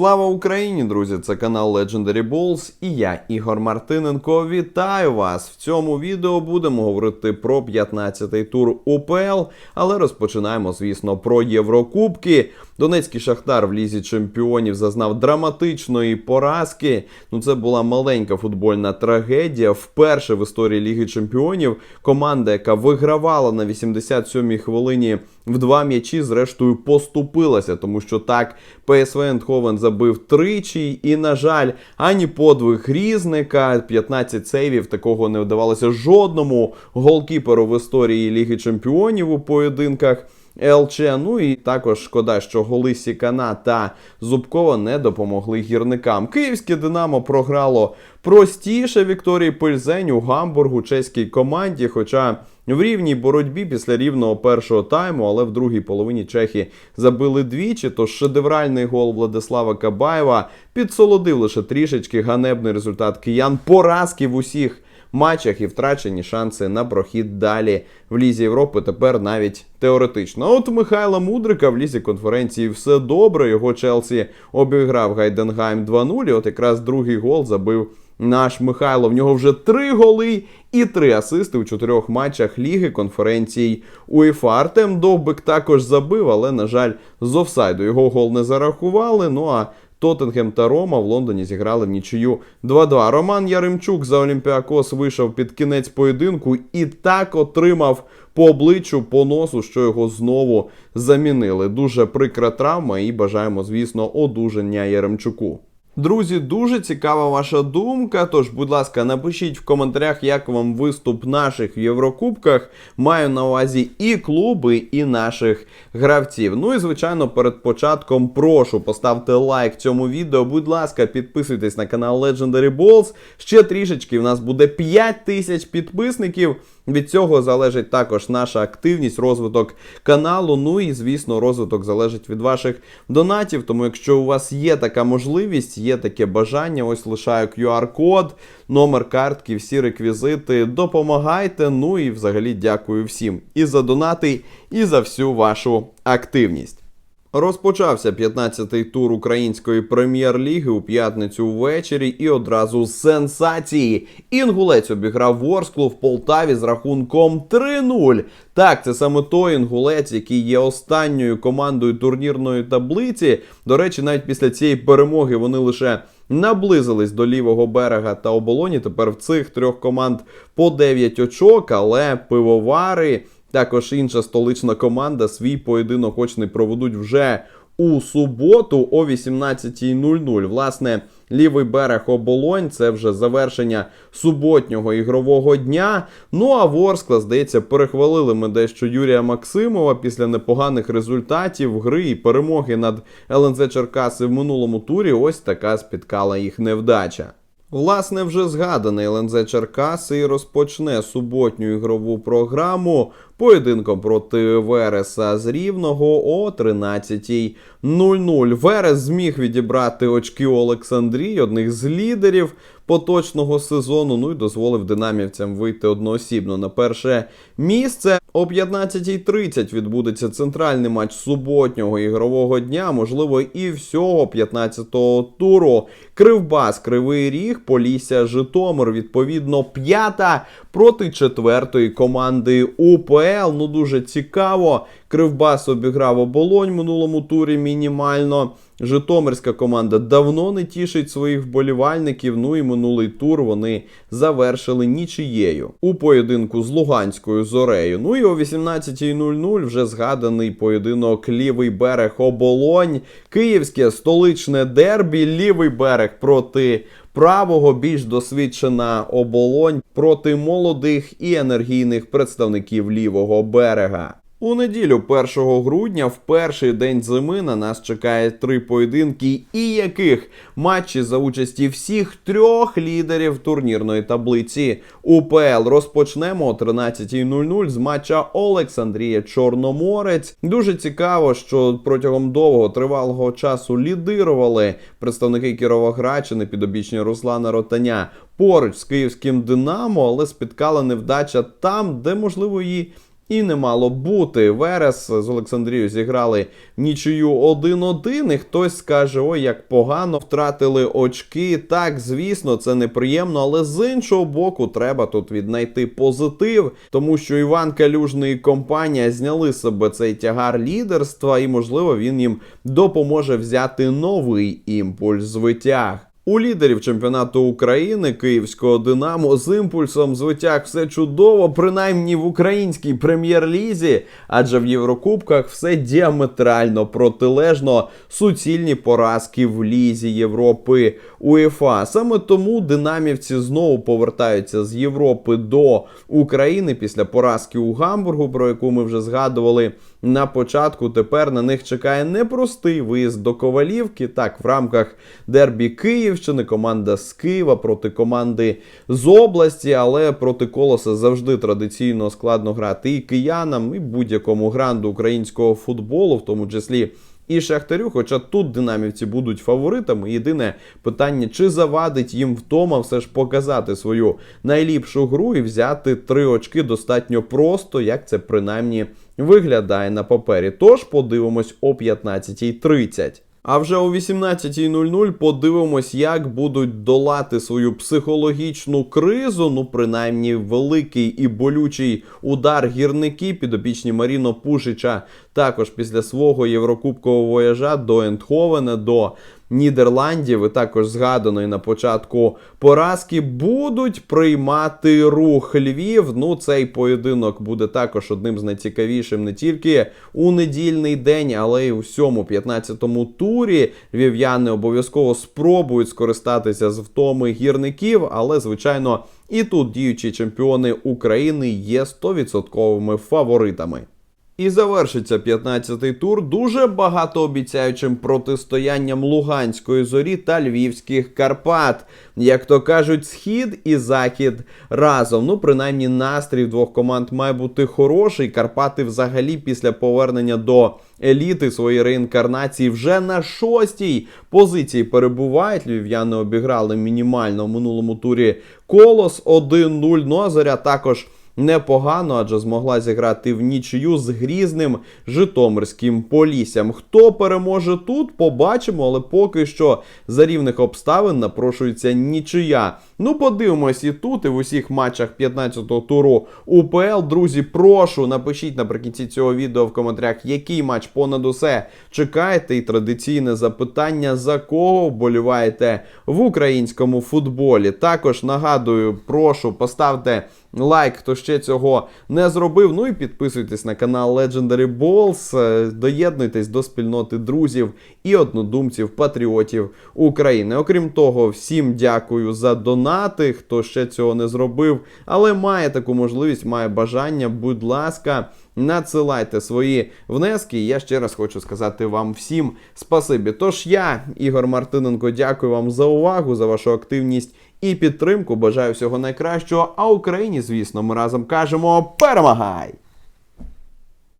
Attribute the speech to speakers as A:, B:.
A: Слава Україні, друзі! Це канал Legendary Balls і я, Ігор Мартиненко. Вітаю вас! В цьому відео будемо говорити про 15-й тур УПЛ, але розпочинаємо, звісно, про Єврокубки. Донецький Шахтар в лізі чемпіонів зазнав драматичної поразки. Ну, це була маленька футбольна трагедія. Вперше в історії Ліги Чемпіонів команда, яка вигравала на 87-й хвилині в два м'ячі, зрештою поступилася, тому що так ПСВ Ендховен забив тричі, і, на жаль, ані подвиг різника, 15 сейвів такого не вдавалося жодному голкіперу в історії Ліги Чемпіонів у поєдинках. ЛЧ. Ну і також шкода, що голи Сікана та Зубкова не допомогли гірникам. Київське Динамо програло простіше Вікторії Пильзень у Гамбургу чеській команді. Хоча в рівній боротьбі після рівного першого тайму, але в другій половині чехи забили двічі. Тож шедевральний гол Владислава Кабаєва підсолодив лише трішечки ганебний результат киян. Поразки в усіх матчах і втрачені шанси на прохід далі в Лізі Європи тепер навіть теоретично. А От Михайла Мудрика в лізі конференції все добре. Його Челсі обіграв Гайденгайм 2-0. і От якраз другий гол забив. Наш Михайло в нього вже три голи і три асисти у чотирьох матчах Ліги конференцій УЄФА. Артем Довбик також забив, але, на жаль, з офсайду його гол не зарахували. Ну а Тоттенхем та Рома в Лондоні зіграли в нічию 2-2. Роман Яремчук за Олімпіакос вийшов під кінець поєдинку і так отримав по обличчю, по носу, що його знову замінили. Дуже прикра травма і бажаємо, звісно, одужання Яремчуку. Друзі, дуже цікава ваша думка. Тож, будь ласка, напишіть в коментарях, як вам виступ наших в Єврокубках. Маю на увазі і клуби, і наших гравців. Ну і звичайно, перед початком прошу поставте лайк цьому відео. Будь ласка, підписуйтесь на канал Legendary Balls. Ще трішечки. В нас буде 5 тисяч підписників. Від цього залежить також наша активність, розвиток каналу. Ну і, звісно, розвиток залежить від ваших донатів. Тому, якщо у вас є така можливість, є таке бажання, ось лишаю QR-код, номер картки, всі реквізити. Допомагайте. Ну і взагалі дякую всім і за донати, і за всю вашу активність. Розпочався 15-й тур української прем'єр-ліги у п'ятницю ввечері і одразу з сенсації. Інгулець обіграв Ворсклу в Полтаві з рахунком 3-0. Так, це саме той інгулець, який є останньою командою турнірної таблиці. До речі, навіть після цієї перемоги вони лише наблизились до лівого берега та оболоні. Тепер в цих трьох команд по 9 очок, але пивовари. Також інша столична команда свій поєдинок очний проведуть вже у суботу о 18.00. Власне, лівий берег оболонь це вже завершення суботнього ігрового дня. Ну а Ворскла, здається, перехвалили ми дещо Юрія Максимова після непоганих результатів гри і перемоги над ЛНЗ Черкаси в минулому турі. Ось така спіткала їх невдача. Власне, вже згаданий ЛНЗ Черкаси розпочне суботню ігрову програму поєдинком проти Вереса з Рівного о 13.00. Верес зміг відібрати очки Олександрії, одних з лідерів поточного сезону. Ну і дозволив динамівцям вийти одноосібно на перше місце. О 15.30 відбудеться центральний матч суботнього ігрового дня, можливо, і всього 15-го туру. Кривбас, Кривий Ріг, Полісся, Житомир, відповідно, п'ята проти четвертої команди УПЛ. Ну дуже цікаво. Кривбас обіграв оболонь в минулому турі мінімально. Житомирська команда давно не тішить своїх вболівальників. Ну і минулий тур вони завершили нічиєю у поєдинку з Луганською зорею. Ну і о 18.00 вже згаданий поєдинок лівий берег оболонь. Київське столичне дербі, лівий берег проти. Правого більш досвідчена оболонь проти молодих і енергійних представників лівого берега. У неділю 1 грудня, в перший день зими, на нас чекає три поєдинки, і яких матчі за участі всіх трьох лідерів турнірної таблиці УПЛ розпочнемо о 13.00 з матча Олександрія Чорноморець. Дуже цікаво, що протягом довго тривалого часу лідирували представники Кіровоградщини підобічні Руслана Ротаня поруч з київським Динамо, але спіткала невдача там, де можливо її і не мало бути. Верес з Олександрією зіграли нічию 1-1, і хтось скаже: ой, як погано втратили очки. Так, звісно, це неприємно, але з іншого боку, треба тут віднайти позитив, тому що Іван Калюжний і компанія зняли себе цей тягар лідерства, і, можливо, він їм допоможе взяти новий імпульс з витяг. У лідерів чемпіонату України Київського Динамо з імпульсом з витяг все чудово, принаймні в українській прем'єр-лізі, адже в Єврокубках все діаметрально протилежно суцільні поразки в лізі Європи УЄФА. Саме тому динамівці знову повертаються з Європи до України після поразки у Гамбургу, про яку ми вже згадували на початку. Тепер на них чекає непростий виїзд до Ковалівки. Так, в рамках дербі Київщини команда з Києва проти команди з області, але проти колоса завжди традиційно складно грати і киянам, і будь-якому гранду українського футболу, в тому числі. І Шахтарю, хоча тут динамівці будуть фаворитами. Єдине питання, чи завадить їм вдома все ж показати свою найліпшу гру і взяти три очки достатньо просто, як це принаймні виглядає на папері. Тож подивимось о 15.30. А вже о 18.00 подивимось, як будуть долати свою психологічну кризу. Ну, принаймні, великий і болючий удар гірники підопічні Маріно Пушича також після свого єврокубкового вояжа до Ентховена, до Нідерландів, і також згаданої на початку поразки, будуть приймати рух Львів. Ну, цей поєдинок буде також одним з найцікавіших не тільки у недільний день, але й у всьому 15-му турі. Львів'яни обов'язково спробують скористатися з втоми гірників, але звичайно і тут діючі чемпіони України є 100% фаворитами. І завершиться 15-й тур дуже багатообіцяючим протистоянням Луганської зорі та Львівських Карпат. Як то кажуть, схід і захід разом. Ну, принаймні, настрій двох команд має бути хороший. Карпати взагалі після повернення до еліти своєї реінкарнації вже на шостій позиції перебувають. Львів'яни обіграли мінімально в минулому турі колос 1-0. Ну а зоря також непогано, адже змогла зіграти в нічию з грізним Житомирським поліссям. Хто переможе тут, побачимо, але поки що за рівних обставин напрошується нічия. Ну, подивимось і тут, і в усіх матчах 15-го туру УПЛ. Друзі, прошу, напишіть наприкінці цього відео в коментарях, який матч понад усе чекаєте. І традиційне запитання, за кого вболіваєте в українському футболі. Також нагадую, прошу, поставте лайк, хто ще цього не зробив. Ну і підписуйтесь на канал Legendary Balls, е, доєднуйтесь до спільноти друзів і однодумців, патріотів України. Окрім того, всім дякую за донати, хто ще цього не зробив, але має таку можливість, має бажання. Будь ласка. Надсилайте свої внески. Я ще раз хочу сказати вам всім спасибі. Тож я, Ігор Мартиненко, дякую вам за увагу, за вашу активність і підтримку. Бажаю всього найкращого. А Україні, звісно, ми разом кажемо перемагай!